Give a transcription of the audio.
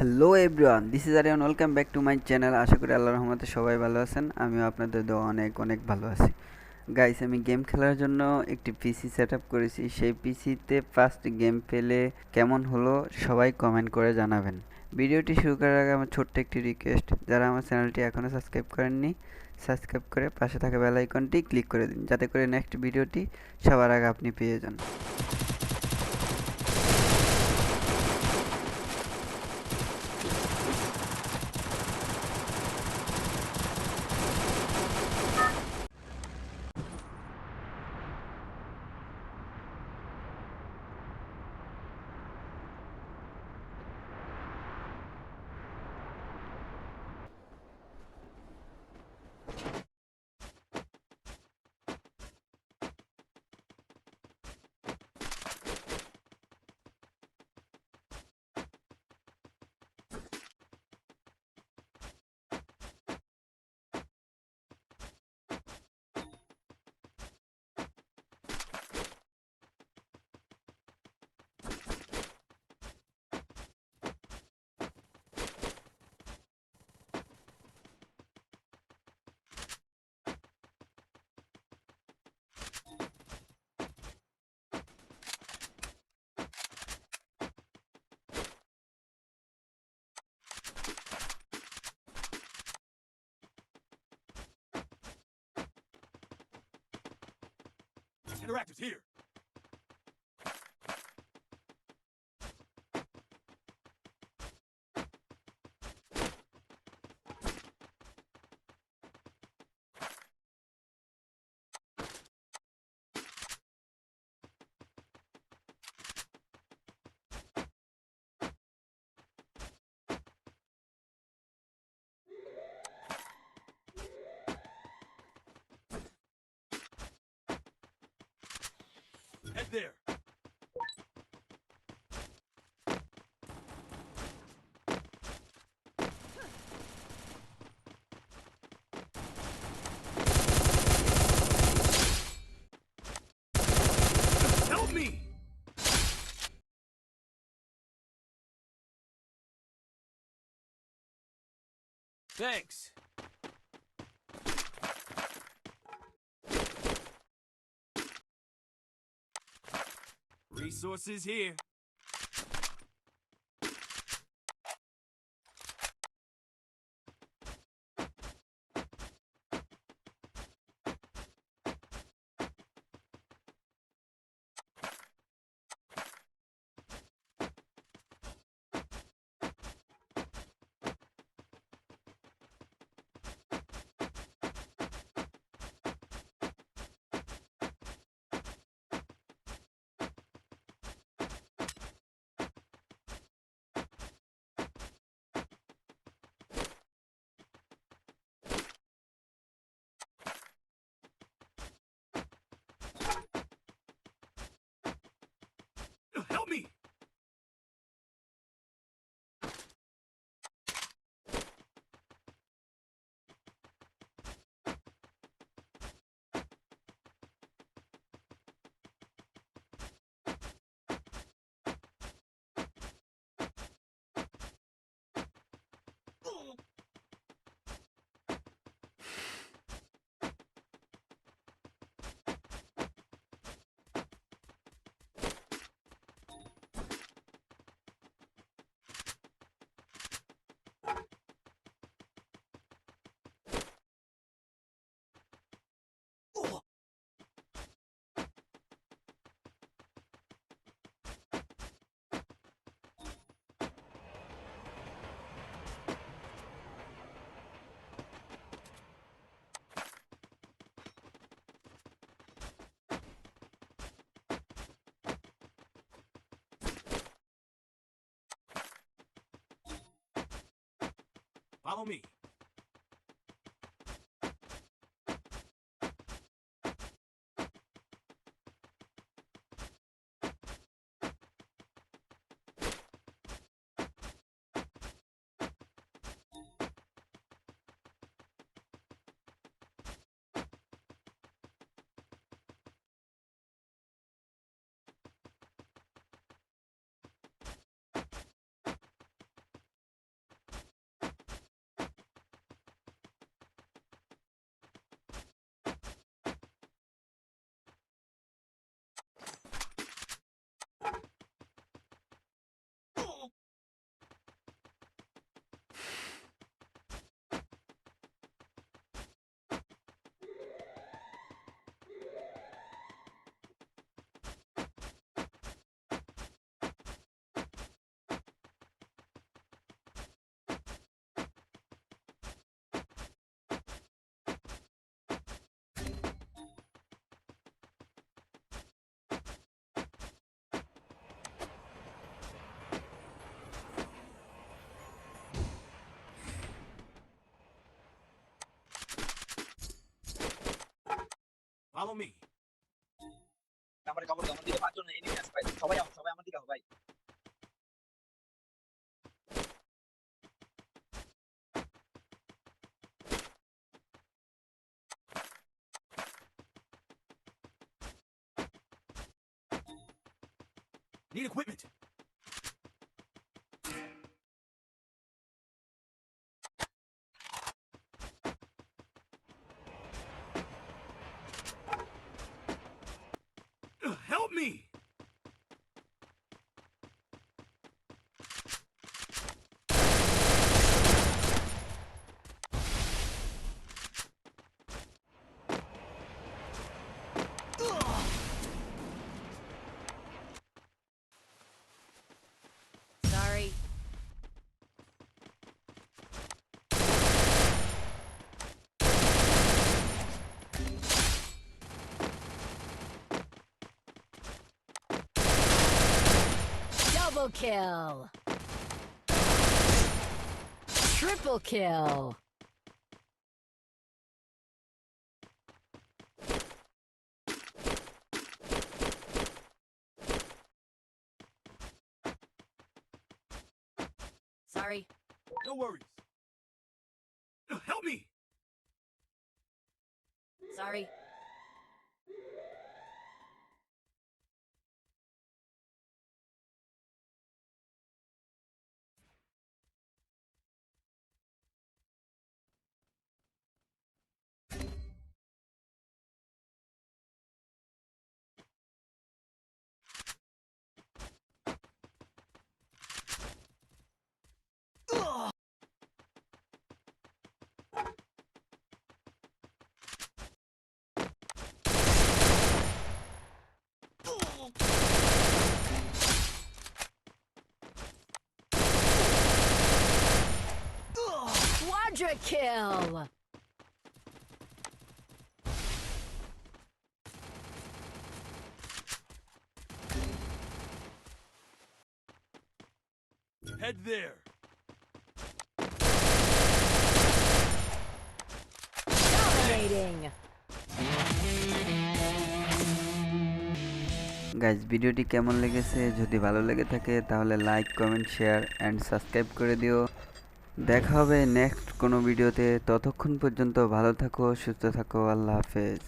Hello everyone this is Aryan welcome back to my channel আশা করি আল্লাহ রহমতে সবাই ভালো আছেন আমিও আপনাদের দেওয়া অনেক অনেক ভালো আছি গাইস আমি গেম খেলার জন্য একটি পিসি সেট করেছি সেই পিসিতে ফার্স্ট গেম পেলে কেমন হলো সবাই কমেন্ট করে জানাবেন ভিডিওটি শুরু করার আগে আমার ছোট্ট একটি রিকোয়েস্ট যারা আমার চ্যানেলটি এখনও সাবস্ক্রাইব করেননি সাবস্ক্রাইব করে পাশে থাকা বেল আইকনটি ক্লিক করে দিন যাতে করে নেক্সট ভিডিওটি সবার আগে আপনি পেয়ে যান Interactors here. there. Help me! Thanks. Resources here. Follow me. Need equipment. Double kill! Triple kill! Sorry. No worries. Help me! Sorry. Quadra kill! Head there. Dominating. Guys ভিডিওটি কেমন লেগেছে যদি ভালো লেগে থাকে তাহলে like comment share and subscribe করে দিও দেখা হবে নেক্সট কোনো ভিডিওতে ততক্ষণ পর্যন্ত ভালো থাকো সুস্থ থাকো আল্লাহ হাফেজ